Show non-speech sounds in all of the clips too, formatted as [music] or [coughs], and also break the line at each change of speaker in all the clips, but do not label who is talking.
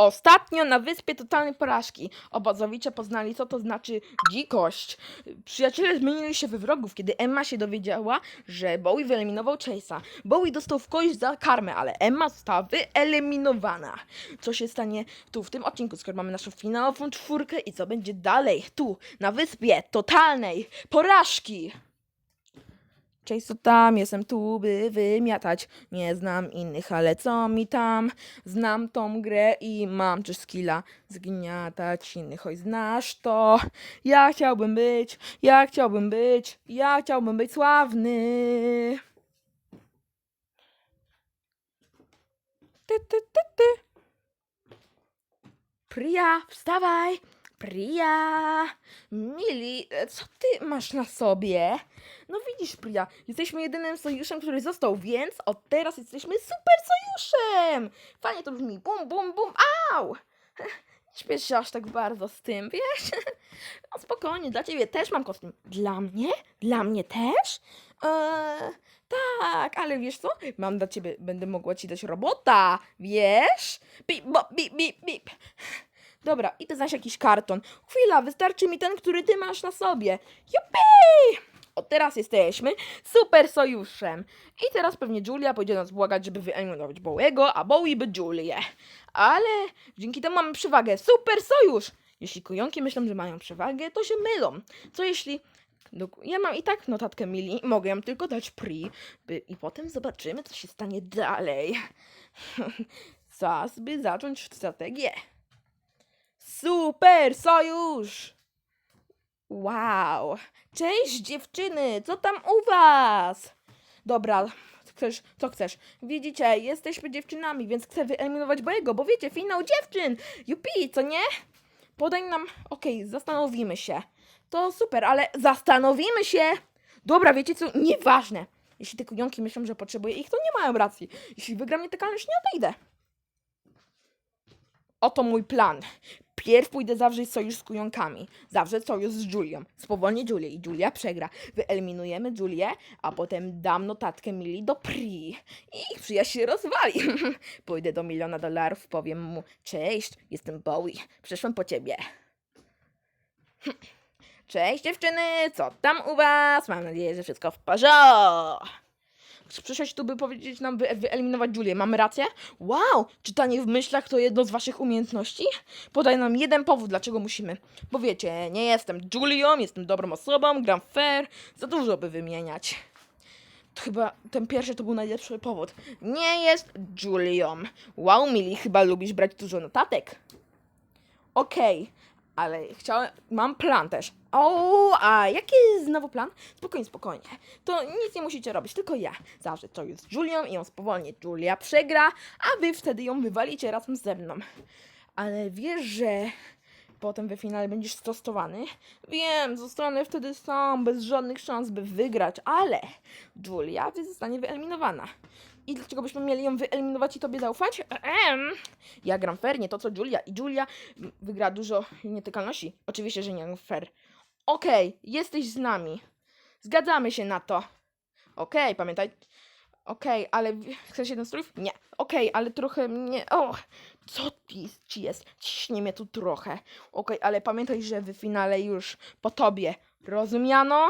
Ostatnio na wyspie totalnej porażki obozowicze poznali, co to znaczy dzikość. Przyjaciele zmienili się we wrogów, kiedy Emma się dowiedziała, że Bowie wyeliminował Chase'a. Bowie dostał w kość za karmę, ale Emma została wyeliminowana. Co się stanie tu w tym odcinku, skoro mamy naszą finałową czwórkę i co będzie dalej tu, na wyspie totalnej porażki? Cześć, to tam, jestem tu, by wymiatać. Nie znam innych, ale co mi tam? Znam tą grę i mam też skilla zgniatać innych. Oj, znasz to? Ja chciałbym być, ja chciałbym być, ja chciałbym być sławny. Ty, ty, ty, ty. Priya, wstawaj! Priya! Mili, e, co ty masz na sobie? No widzisz, Priya, jesteśmy jedynym sojuszem, który został, więc od teraz jesteśmy super sojuszem! Fajnie to brzmi. Bum, bum, bum, au! [laughs] Nie śpiesz się aż tak bardzo z tym, wiesz? [laughs] No spokojnie, dla ciebie też mam kostium. Dla mnie? Dla mnie też? Eee, tak, ale wiesz co? Mam dla ciebie, będę mogła ci dać robota, wiesz? Bip, bo, bip, bip, bip. Dobra, idę znaleźć jakiś karton. Chwila, wystarczy mi ten, który ty masz na sobie. Jupi! Od teraz jesteśmy super sojuszem. I teraz pewnie Julia pójdzie nas błagać, żeby wyeliminować Bowiego, a Bowie by Julię. Ale dzięki temu mamy przewagę. Super sojusz! Jeśli kujonki myślą, że mają przewagę, to się mylą. Co jeśli... Ja mam i tak notatkę Mili, mogę ją tylko dać Pri, by... i potem zobaczymy, co się stanie dalej. [laughs] Czas, by zacząć strategię. Super sojusz! Wow! Cześć dziewczyny, co tam u was? Dobra, chcesz, co chcesz? Widzicie, jesteśmy dziewczynami, więc chcę wyeliminować Bojego, bo wiecie, finał dziewczyn! Jupi, co nie? Podaj nam, okej, zastanowimy się. To super, ale zastanowimy się! Dobra, wiecie co, nieważne. Jeśli te kujonki myślą, że potrzebuję ich, to nie mają racji. Jeśli wygram nietykalność, nie odejdę. Oto mój plan. Pierw pójdę zawrzeć sojusz z kujonkami. Zawrzeć sojusz z Julią. Spowolnię Julię i Julia przegra. Wyeliminujemy Julię, a potem dam notatkę Mili do Pri. I ich przyjaźń się rozwali. [laughs] Pójdę do miliona dolarów, powiem mu Cześć, jestem Bowie. Przyszłem po ciebie. [laughs] Cześć dziewczyny, co tam u was? Mam nadzieję, że wszystko w porządku. Przyszłeś tu, by powiedzieć nam, by wyeliminować Julię. Mamy rację? Wow! Czytanie w myślach to jedno z waszych umiejętności? Podaj nam jeden powód, dlaczego musimy. Bo wiecie, nie jestem Julią, jestem dobrą osobą, gram fair, za dużo by wymieniać. To chyba ten pierwszy to był najlepszy powód. Nie jest Julią. Wow, Mili, chyba lubisz brać dużo notatek. Okej, ale chciałem. Mam plan też. O, a jaki jest znowu plan? Spokojnie, spokojnie. To nic nie musicie robić, tylko ja. Zawsze to jest z Julią i ją spowolnię. Julia przegra, a wy wtedy ją wywalicie razem ze mną. Ale wiesz, że potem we finale będziesz stosowany? Wiem, zostanę wtedy sam, bez żadnych szans, by wygrać, ale Julia zostanie wyeliminowana. I dlaczego byśmy mieli ją wyeliminować i tobie zaufać? Ja gram fair, nie to co Julia. I Julia wygra dużo nietykalności. Oczywiście, że nie gram fair. Okej, jesteś z nami. Zgadzamy się na to. Okej, pamiętaj. Okej, ale w- chcesz jeden strój? Nie. Okej, ale trochę mnie. O, co ci, jest? Ciśnie mnie tu trochę. Okej, ale pamiętaj, że w finale już po tobie. Rozumiano?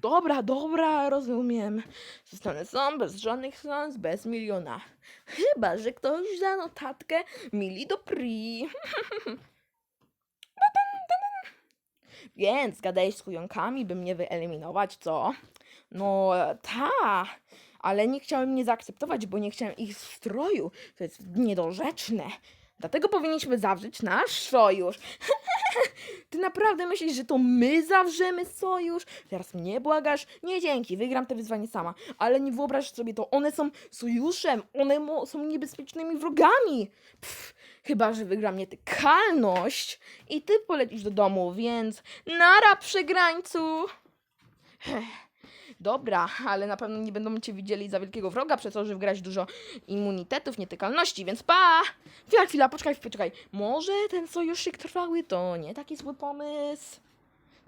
Dobra, dobra, rozumiem. Zostanę sam, bez żadnych szans, bez miliona. Chyba, że ktoś da notatkę mili do pri. [laughs] Więc gadałeś z kujonkami, by mnie wyeliminować, co? No, ta. Ale nie chciałem mnie zaakceptować, bo nie chciałem ich stroju. To jest niedorzeczne. Dlatego powinniśmy zawrzeć nasz sojusz. [laughs] Ty naprawdę myślisz, że to my zawrzemy sojusz? Teraz mnie błagasz? Nie dzięki, wygram te wyzwanie sama. Ale nie wyobraź sobie to, one są sojuszem, one są niebezpiecznymi wrogami. Pff, chyba, że wygram nietykalność i ty polecisz do domu, więc nara przegrańcu. Ech, Dobra, ale na pewno nie będą cię widzieli za wielkiego wroga, przez to, że wygrać dużo immunitetów, nietykalności, więc pa! Chwila, chwila, poczekaj, poczekaj. Może ten sojuszyk trwały to nie taki zły pomysł?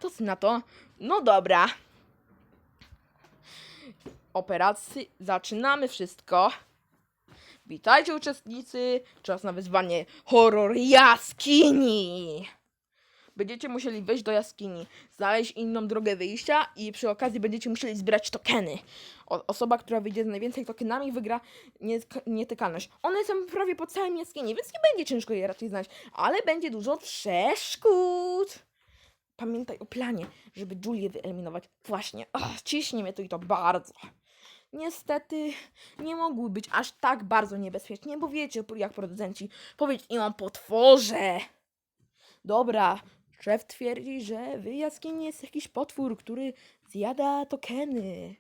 To co na to? No dobra. Operacji, zaczynamy wszystko. Witajcie uczestnicy, czas na wyzwanie horror jaskini. Będziecie musieli wejść do jaskini, znaleźć inną drogę wyjścia i przy okazji będziecie musieli zbierać tokeny. O, osoba, która wyjdzie z najwięcej tokenami wygra nietyk- nietykalność. One są prawie po całym jaskini, więc nie będzie ciężko je raczej znaleźć, ale będzie dużo przeszkód. Pamiętaj o planie, żeby Julię wyeliminować. Właśnie, Ach, ciśnie mnie to i to bardzo. Niestety nie mogły być aż tak bardzo niebezpiecznie, bo wiecie, jak producenci powiedzieć im o potworze. Dobra, szef twierdzi, że w jaskini jest jakiś potwór, który zjada tokeny.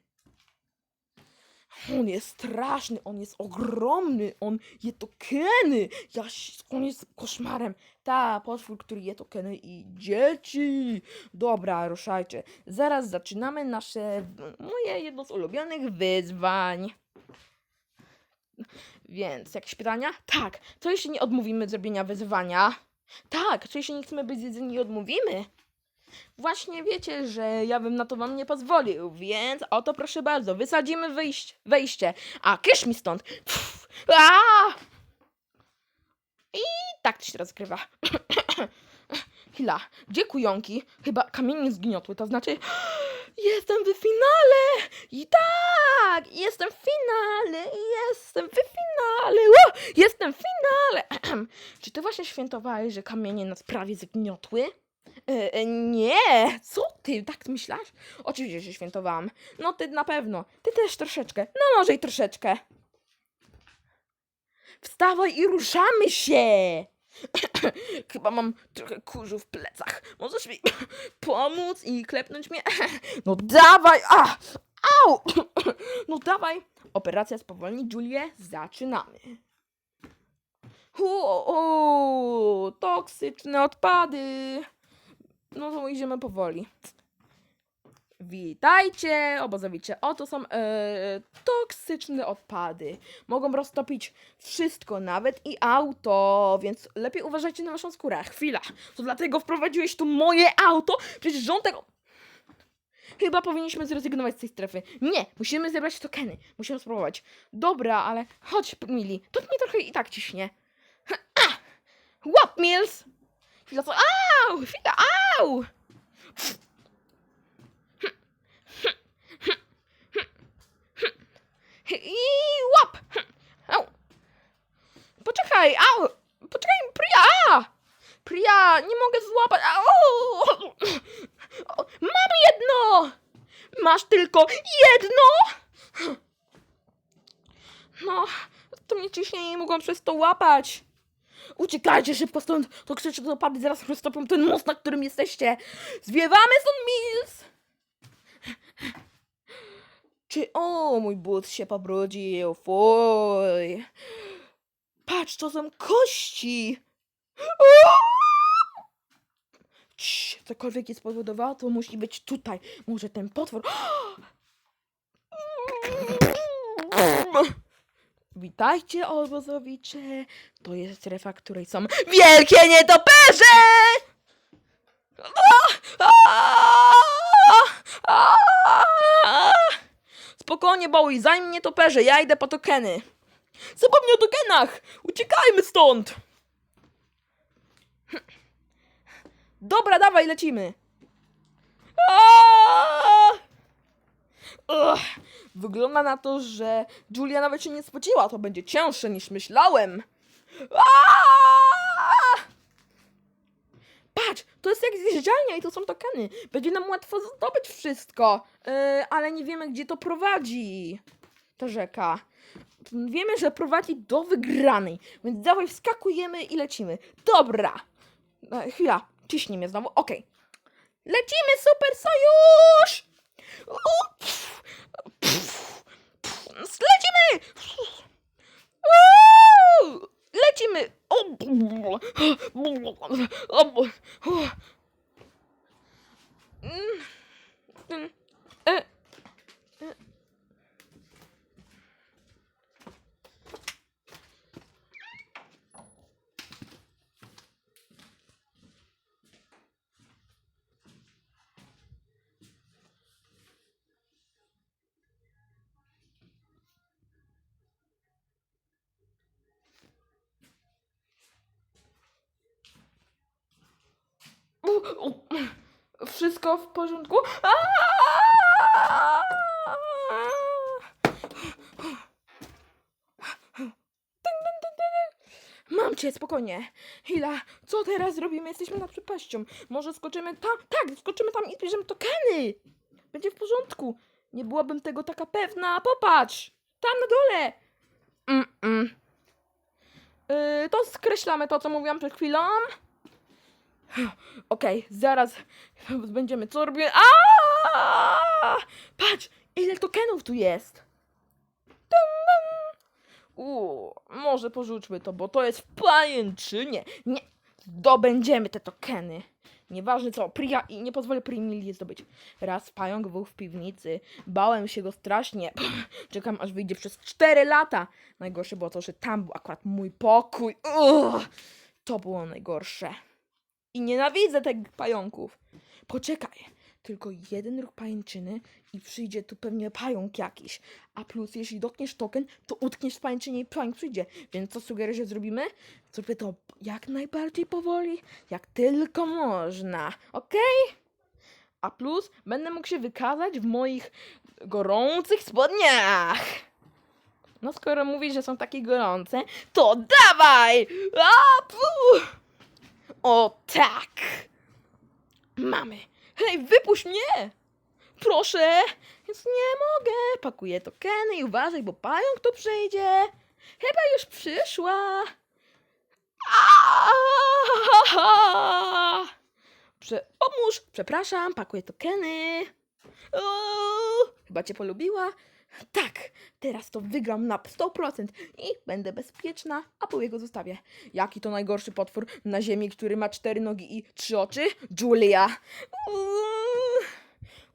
On jest straszny, on jest ogromny, on je tokeny. Jaś, on jest koszmarem. Ta, potwór, który je tokeny i dzieci. Dobra, ruszajcie. Zaraz zaczynamy nasze, moje jedno z ulubionych wyzwań. Więc, jakieś pytania? Tak. Co jeśli nie odmówimy zrobienia wyzwania? Tak. Co jeśli nie chcemy być zjedzeni odmówimy? Właśnie wiecie, że ja bym na to wam nie pozwolił, więc oto proszę bardzo, wysadzimy wyjść, wejście. A, kysz mi stąd! Pff! I tak to się rozgrywa. [coughs] Chwila, gdzie kujonki? Chyba kamienie zgniotły, to znaczy... Jestem w finale! I tak! Jestem w finale! Jestem w finale! Jestem w finale! [clears throat] Czy ty właśnie świętowałeś, że kamienie nas prawie zgniotły? E, e, nie! Co ty? Tak myślasz? Oczywiście, że świętowałam. No ty na pewno. Ty też troszeczkę. No może i troszeczkę. Wstawaj i ruszamy się! [coughs] Chyba mam trochę kurzu w plecach. Możesz mi [coughs] pomóc i klepnąć mnie? [coughs] No dawaj! A! Au! No dawaj! Operacja spowolni Julię. Zaczynamy. Hu, toksyczne odpady. No to idziemy powoli. Witajcie, obozowicze. Oto są e, toksyczne odpady. Mogą roztopić wszystko, nawet i auto, więc lepiej uważajcie na waszą skórę. Chwila, to dlatego wprowadziłeś tu moje auto? Przecież rząd tego... Chyba powinniśmy zrezygnować z tej strefy. Nie, musimy zebrać tokeny. Musimy spróbować. Dobra, ale chodź, Mili. To mnie trochę i tak ciśnie. Ah! Łap, Mills! Chwila, co? Au! Chwila, au! I łap! Au! Poczekaj, au! Poczekaj, Priya! Priya, nie mogę złapać. Au! Mam jedno! Masz tylko jedno? No, to mnie ciśnie i mogłam przez to łapać. Uciekajcie szybko stąd, to krzyczy do opady, zaraz roztopią ten most, na którym jesteście. Zwiewamy stąd, Mills! Czy o, mój but się pobrudził, fuj. Patrz, to są kości. Cii, cokolwiek je spowodowało, to musi być tutaj. Może ten potwór... Witajcie, obozowicze. To jest strefa, której są wielkie nietoperze! Spokojnie, Bowie, zajmij nietoperze, ja idę po tokeny. Zapomnij o tokenach! Uciekajmy stąd! Dobra, dawaj, lecimy. Wygląda na to, że Julia nawet się nie spodziewa. To będzie cięższe niż myślałem. Aaaa! Patrz, to jest jak zjeżdżalnia i to są tokeny. Będzie nam łatwo zdobyć wszystko. Yy, ale nie wiemy, gdzie to prowadzi. Ta rzeka. Wiemy, że prowadzi do wygranej. Więc dawaj, wskakujemy i lecimy. Dobra. E, chwila, ciśnij mnie znowu. Okej. Lecimy, super sojusz! O, pff, pff, pff, Lecimy! Lecimy! O, wszystko w porządku? Mam cię, spokojnie. Hila, co teraz zrobimy? Jesteśmy nad przepaścią. Może skoczymy tam? Tak, skoczymy tam i bierzemy tokeny. Będzie w porządku. Nie byłabym tego taka pewna. Popatrz! Tam na dole! Mm-mm. Yy, to skreślamy to, co mówiłam przed chwilą. Okej, zaraz będziemy co robimy. Patrz, ile tokenów tu jest. Może porzućmy to, bo to jest pajęczynie. Nie, zdobędziemy te tokeny. Nieważne co, Priya i nie pozwolę Primili je zdobyć. Raz pająk był w piwnicy. Bałem się go strasznie. [laughs] Czekam aż wyjdzie przez 4 lata. Najgorsze było to, że tam był akurat mój pokój. To było najgorsze. I nienawidzę tych pająków. Poczekaj, tylko jeden ruch pajęczyny i przyjdzie tu pewnie pająk jakiś. A plus, jeśli dotkniesz token, to utkniesz w pajęczynie i pająk przyjdzie. Więc co sugeruję, że zrobimy? Zrobię to jak najbardziej powoli, jak tylko można. Okej? A plus, będę mógł się wykazać w moich gorących spodniach. No skoro mówisz, że są takie gorące, to dawaj! A, pu! O tak! Mamy. Hej, wypuść mnie! Proszę! Więc nie mogę. Pakuję tokeny i uważaj, bo pająk tu przyjdzie. Chyba już przyszła. Prze pomóż! Przepraszam, pakuję tokeny. Uuu, chyba cię polubiła. Tak, teraz to wygram na 100% i będę bezpieczna, a Bowiego zostawię. Jaki to najgorszy potwór na ziemi, który ma cztery nogi i trzy oczy? Julia!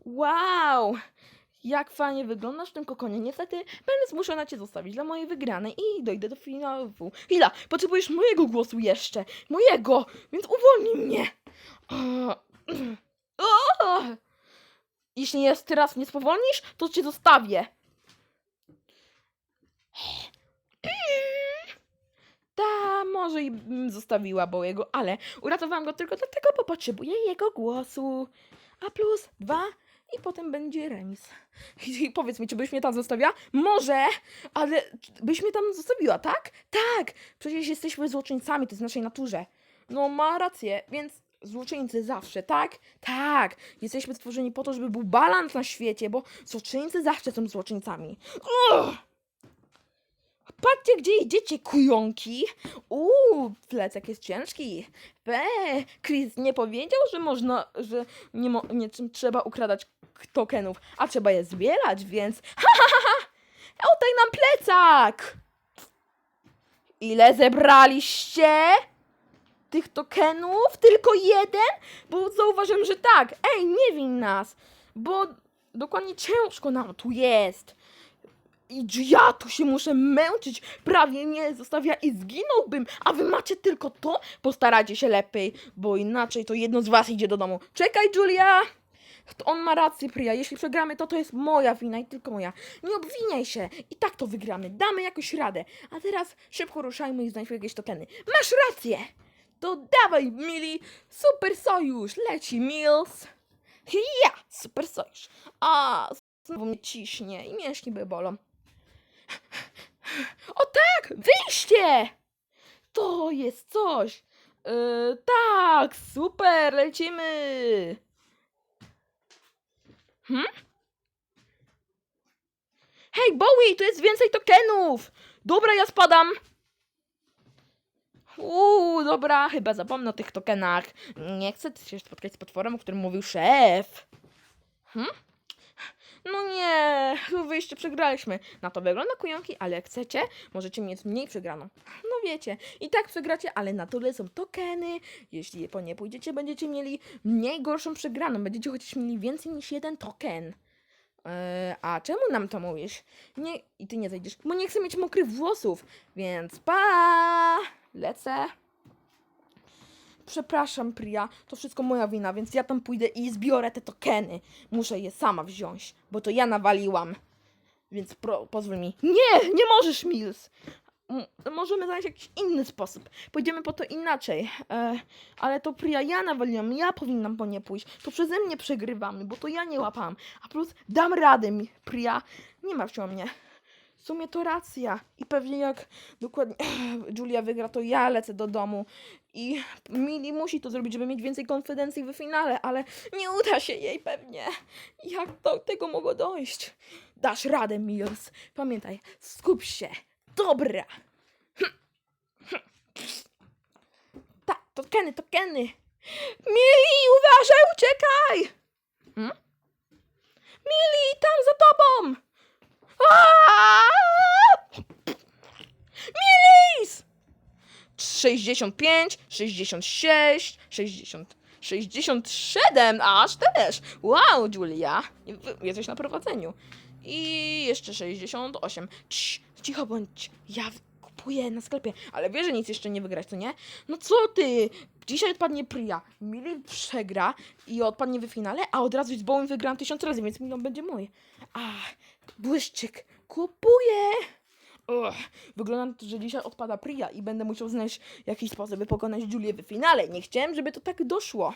Wow! Jak fajnie wyglądasz w tym kokonie. Niestety będę zmuszona cię zostawić dla mojej wygranej i dojdę do finału. Hila, potrzebujesz mojego głosu jeszcze. Mojego! Więc uwolnij mnie! [clears throat] O! Jeśli jest teraz nie spowolnisz, to cię zostawię. Ta, może i zostawiła Bowiego, ale uratowałam go tylko dlatego, bo potrzebuję jego głosu. A plus dwa i potem będzie remis. I, powiedz mi, czy byś mnie tam zostawiła? Może, ale byś mnie tam zostawiła, tak? Tak! Przecież jesteśmy złoczyńcami, to jest w naszej naturze. No, ma rację, więc złoczyńcy zawsze, tak? Tak! Jesteśmy stworzeni po to, żeby był balans na świecie, bo złoczyńcy zawsze są złoczyńcami. Ugh! Patrzcie, gdzie idziecie, kujonki. Uuu, plecak jest ciężki. Be, Chris nie powiedział, że można, że nie, mo- nie trzeba ukradać tokenów, a trzeba je zbierać, więc [laughs] ha, ha, ha, ha. Oddaj nam plecak! Ile zebraliście? Tych tokenów? Tylko jeden? Bo zauważyłem, że tak. Ej, nie win nas, bo dokładnie ciężko nam tu jest. I ja tu się muszę męczyć, prawie nie zostawia i zginąłbym, a wy macie tylko to? Postarajcie się lepiej, bo inaczej to jedno z was idzie do domu. Czekaj, Julia! On ma rację, Priya. Jeśli przegramy, to to jest moja wina i tylko moja. Nie obwiniaj się. I tak to wygramy. Damy jakoś radę. A teraz szybko ruszajmy i znajdźmy jakieś tokeny. Masz rację! To dawaj, mili! Super sojusz! Leci, Mills! Ja! Super sojusz! A, znowu mnie ciśnie i mięśnie by bolą. O tak! Wyjście! To jest coś! Yy, tak, super, lecimy! Hmm? Hej, Bowie, tu jest więcej tokenów! Dobra, ja spadam! Uuu, dobra, chyba zapomnę o tych tokenach. Nie chcę się spotkać z potworem, o którym mówił szef. Hmm? No nie, [laughs] wyjście przegraliśmy. Na to wygląda kujonki, ale jak chcecie, możecie mieć mniej przegraną. No wiecie, i tak przegracie, ale na tyle są tokeny. Jeśli po nie pójdziecie, będziecie mieli mniej gorszą przegraną. Będziecie chociaż mieli więcej niż jeden token. Eee, a czemu nam to mówisz? Nie, i ty nie zejdziesz, bo nie chcę mieć mokrych włosów, więc pa! Lecę. Przepraszam, Priya, to wszystko moja wina, więc ja tam pójdę i zbiorę te tokeny. Muszę je sama wziąć, bo to ja nawaliłam. Więc pro, pozwól mi. Nie, nie możesz, Mills! m- możemy znaleźć jakiś inny sposób. Pójdziemy po to inaczej. E, ale to Priya ja nawaliłam, ja powinnam po nie pójść. To przeze mnie przegrywamy, bo to ja nie łapałam. A plus dam radę mi, Priya. Nie martw się o mnie. Sumie to racja. I pewnie jak dokładnie [clears throat] Julia wygra, to ja lecę do domu. I Mili musi to zrobić, żeby mieć więcej konfidencji w finale, ale nie uda się jej pewnie. Jak do tego mogło dojść? Dasz radę, Mills. Pamiętaj, skup się. Dobra. [clears throat] Tak, to Kenny, to Kenny. Mili, uważaj, uciekaj! Hmm? Mili, tam za tobą! Milis! 65, 66, 60, 67, aż też. Wow, Julia, jesteś na prowadzeniu. I jeszcze 68. Cii, cicho bądź, ja kupuję na sklepie, ale wiesz, że nic jeszcze nie wygrać, co nie? No co ty? Dzisiaj odpadnie Priya, Mili przegra i odpadnie w finale, a od razu z Bowen wygram tysiąc razy, więc milion będzie mój. Ach, błyszczyk, kupuję! Ugh, wygląda na to, że dzisiaj odpada Priya i będę musiał znaleźć jakiś sposób, by pokonać Julię w finale. Nie chciałem, żeby to tak doszło.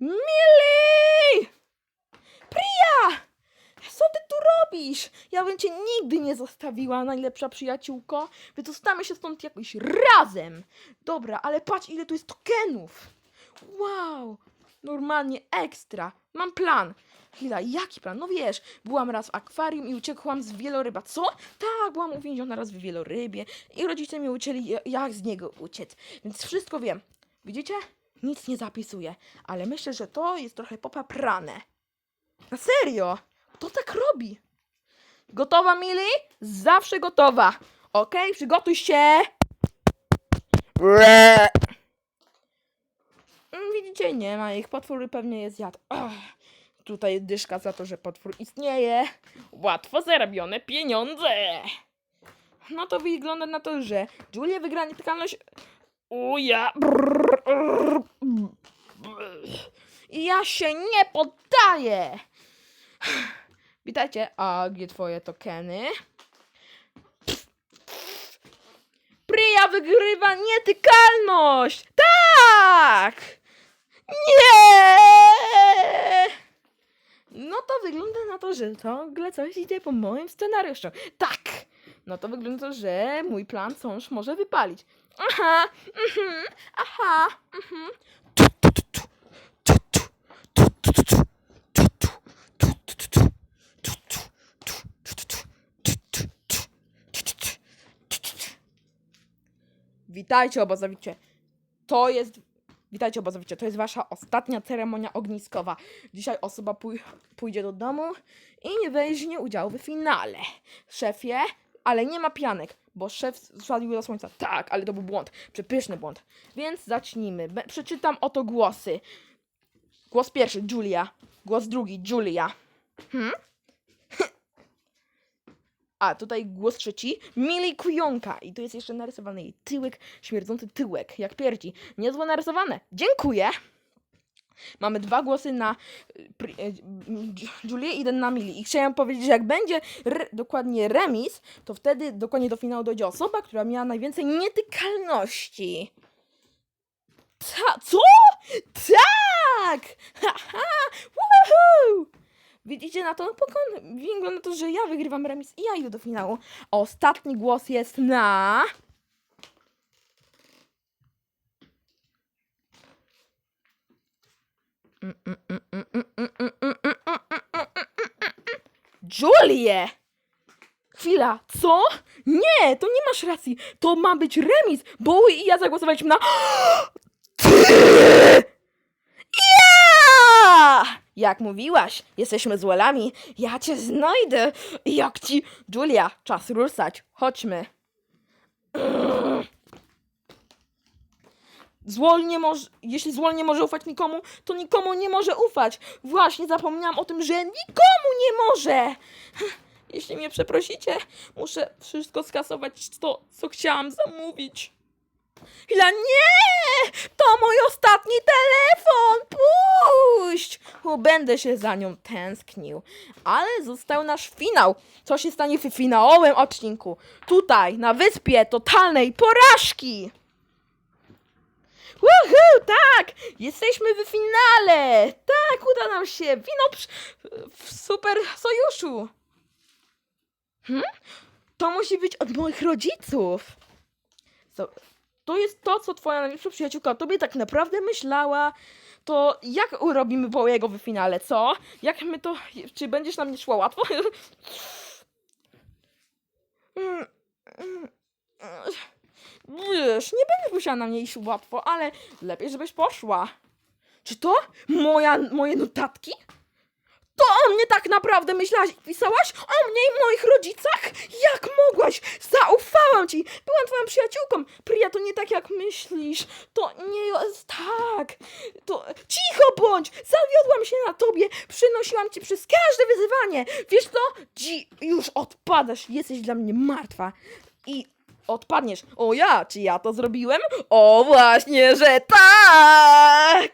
Millie! Priya! Co ty tu robisz? Ja bym cię nigdy nie zostawiła, najlepsza przyjaciółko. Wydostamy się stąd jakoś razem. Dobra, ale patrz ile tu jest tokenów. Wow, normalnie ekstra. Mam plan. Chwila, jaki plan? No wiesz, byłam raz w akwarium i uciekłam z wieloryba. Co? Tak, byłam uwięziona raz w wielorybie i rodzice mnie uczyli, ja- jak z niego uciec. Więc wszystko wiem. Widzicie? Nic nie zapisuję, ale myślę, że to jest trochę popaprane. Na serio? Kto tak robi? Gotowa, Mili? Zawsze gotowa. Okej, przygotuj się. Mm, Widzicie, nie ma ich. Potwór pewnie je zjadł. Ach, tutaj dyszka za to, że potwór istnieje. Łatwo zarobione pieniądze. No to wygląda na to, że Julia wygra nietykalność. Uja. Brrr, ja się nie poddaję. Witajcie. A gdzie twoje tokeny? Priya wygrywa nietykalność! Tak! Nie! No to wygląda na to, że ciągle coś idzie po moim scenariuszu. Tak! No to wygląda, to, że mój plan wciąż może wypalić. Aha, mhm, aha, mhm. Witajcie obozowicie. To jest. Witajcie obozowicie. To jest wasza ostatnia ceremonia ogniskowa. Dzisiaj osoba pój- pójdzie do domu i nie weźmie udziału w finale. Szefie, ale nie ma pianek, bo szef zszedł do słońca. Tak, ale to był błąd. Przepyszny błąd. Więc zacznijmy. Be- przeczytam oto głosy. Głos pierwszy, Julia. Głos drugi, Julia. Hmm? A, tutaj głos trzeci. Mili Kujonka. I tu jest jeszcze narysowany jej tyłek, śmierdzący tyłek, jak pierdzi. Niezłe narysowane. Dziękuję. Mamy dwa głosy na y, y, Julię i jeden na Mili. I chciałem powiedzieć, że jak będzie dokładnie remis, to wtedy dokładnie do finału dojdzie osoba, która miała najwięcej nietykalności. Ta, co? Tak! [laughs] Haha! Woohoo! Widzicie na to? Pokon... Wygląda na to, że ja wygrywam remis i ja idę do finału. Ostatni głos jest na... Julie! Chwila, co? Nie, to nie masz racji. To ma być remis. Bowie i ja zagłosowaliśmy na... [gasps] Ja! Jak mówiłaś, jesteśmy złolami. Ja cię znajdę. Jak ci... Julia, czas ruszać. Chodźmy. Złol nie może... Jeśli złol nie może ufać nikomu, to nikomu nie może ufać. Właśnie zapomniałam o tym, że nikomu nie może. Jeśli mnie przeprosicie, muszę wszystko skasować to, co chciałam zamówić. Chwila, nie! To mój ostatni telefon! Puść! Bo będę się za nią tęsknił. Ale został nasz finał. Co się stanie w finałowym odcinku? Tutaj, na wyspie totalnej porażki! Woohoo, tak! Jesteśmy w finale! Tak, uda nam się! Wino w super sojuszu! Hmm? To musi być od moich rodziców! So, to jest to, co twoja najlepsza przyjaciółka o tobie tak naprawdę myślała. To jak urobimy Bołego w finale, co? Jak my to... Czy będziesz nam nie szło łatwo? [laughs] Wiesz, nie będę musiała na mnie iść łatwo, ale lepiej, żebyś poszła. Czy to moja, moje notatki? To o mnie tak naprawdę myślałaś i pisałaś? O mnie i moich rodzicach? Jak mogłaś? Zaufałam ci! Byłam twoją przyjaciółką! Priya, to nie tak jak myślisz. To nie jest tak. To cicho bądź! Zawiodłam się na tobie! Przynosiłam ci przez każde wyzwanie! Wiesz co? Dzi już odpadasz! Jesteś dla mnie martwa. I odpadniesz. O ja, czy ja to zrobiłem? O właśnie, że tak!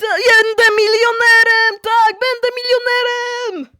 Będę milionerem! Tak, będę milionerem!